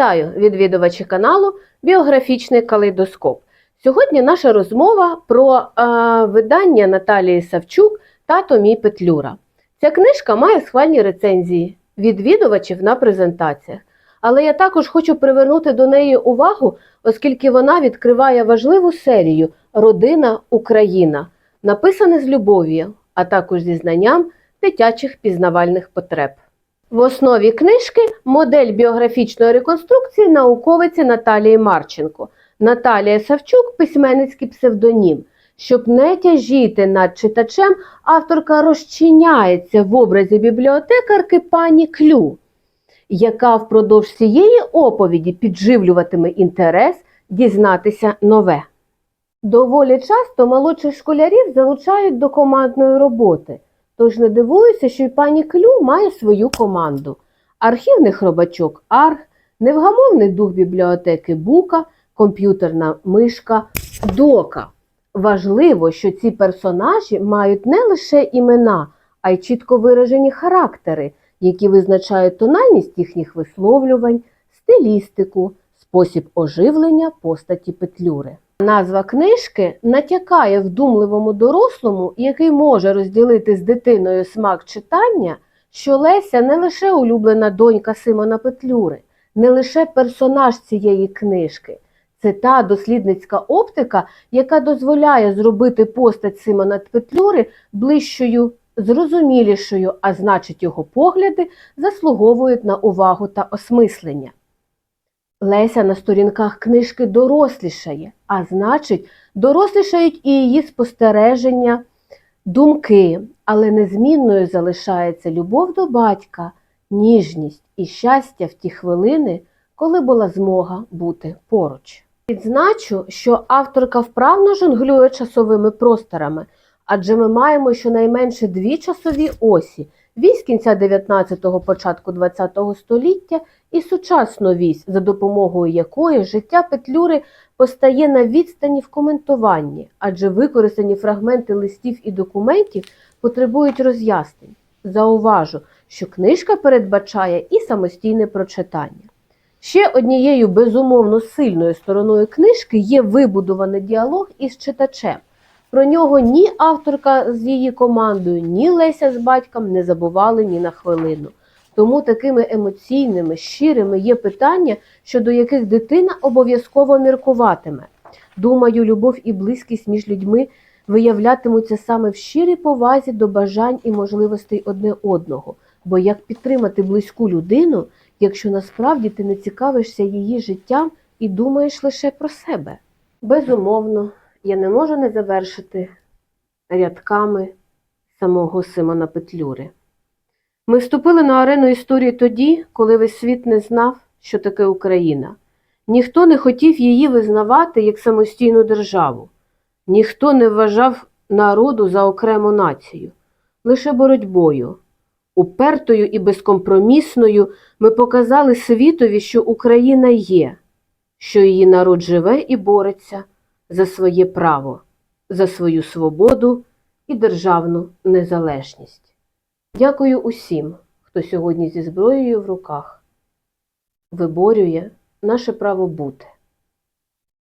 Вітаю відвідувачі каналу Біографічний калейдоскоп. Сьогодні наша розмова про е, видання Наталії Савчук Тато мій Петлюра. Ця книжка має схвальні рецензії відвідувачів на презентаціях. Але я також хочу привернути до неї увагу, оскільки вона відкриває важливу серію Родина Україна, написане з любов'ю, а також зі знанням дитячих пізнавальних потреб. В основі книжки модель біографічної реконструкції науковиці Наталії Марченко. Наталія Савчук письменницький псевдонім. Щоб не тяжіти над читачем, авторка розчиняється в образі бібліотекарки пані Клю, яка впродовж цієї оповіді підживлюватиме інтерес дізнатися нове. Доволі часто молодших школярів залучають до командної роботи. Тож не дивуюся, що й пані Клю має свою команду. Архівний хробачок Арг, невгамовний дух бібліотеки Бука, комп'ютерна мишка Дока. Важливо, що ці персонажі мають не лише імена, а й чітко виражені характери, які визначають тональність їхніх висловлювань, стилістику, спосіб оживлення постаті Петлюри. Назва книжки натякає вдумливому дорослому, який може розділити з дитиною смак читання, що Леся не лише улюблена донька Симона Петлюри, не лише персонаж цієї книжки. Це та дослідницька оптика, яка дозволяє зробити постать Симона Петлюри ближчою, зрозумілішою, а значить, його погляди заслуговують на увагу та осмислення. Леся на сторінках книжки дорослішає, а значить, дорослішають і її спостереження, думки, але незмінною залишається любов до батька, ніжність і щастя в ті хвилини, коли була змога бути поруч. Відзначу, що авторка вправно жонглює часовими просторами, адже ми маємо щонайменше дві часові осі вісь кінця 19-го, початку 20-го століття і сучасну вісь, за допомогою якої життя Петлюри постає на відстані в коментуванні, адже використані фрагменти листів і документів потребують роз'яснень. Зауважу, що книжка передбачає і самостійне прочитання. Ще однією безумовно сильною стороною книжки є вибудований діалог із читачем. Про нього ні авторка з її командою, ні Леся з батьком не забували ні на хвилину. Тому такими емоційними, щирими є питання, щодо яких дитина обов'язково міркуватиме. Думаю, любов і близькість між людьми виявлятимуться саме в щирій повазі до бажань і можливостей одне одного. Бо як підтримати близьку людину, якщо насправді ти не цікавишся її життям і думаєш лише про себе? Безумовно, я не можу не завершити рядками самого Симона Петлюри. Ми вступили на арену історії тоді, коли весь світ не знав, що таке Україна. Ніхто не хотів її визнавати як самостійну державу, ніхто не вважав народу за окрему націю. Лише боротьбою, упертою і безкомпромісною ми показали світові, що Україна є, що її народ живе і бореться за своє право, за свою свободу і державну незалежність. Дякую усім, хто сьогодні зі зброєю в руках виборює наше право бути.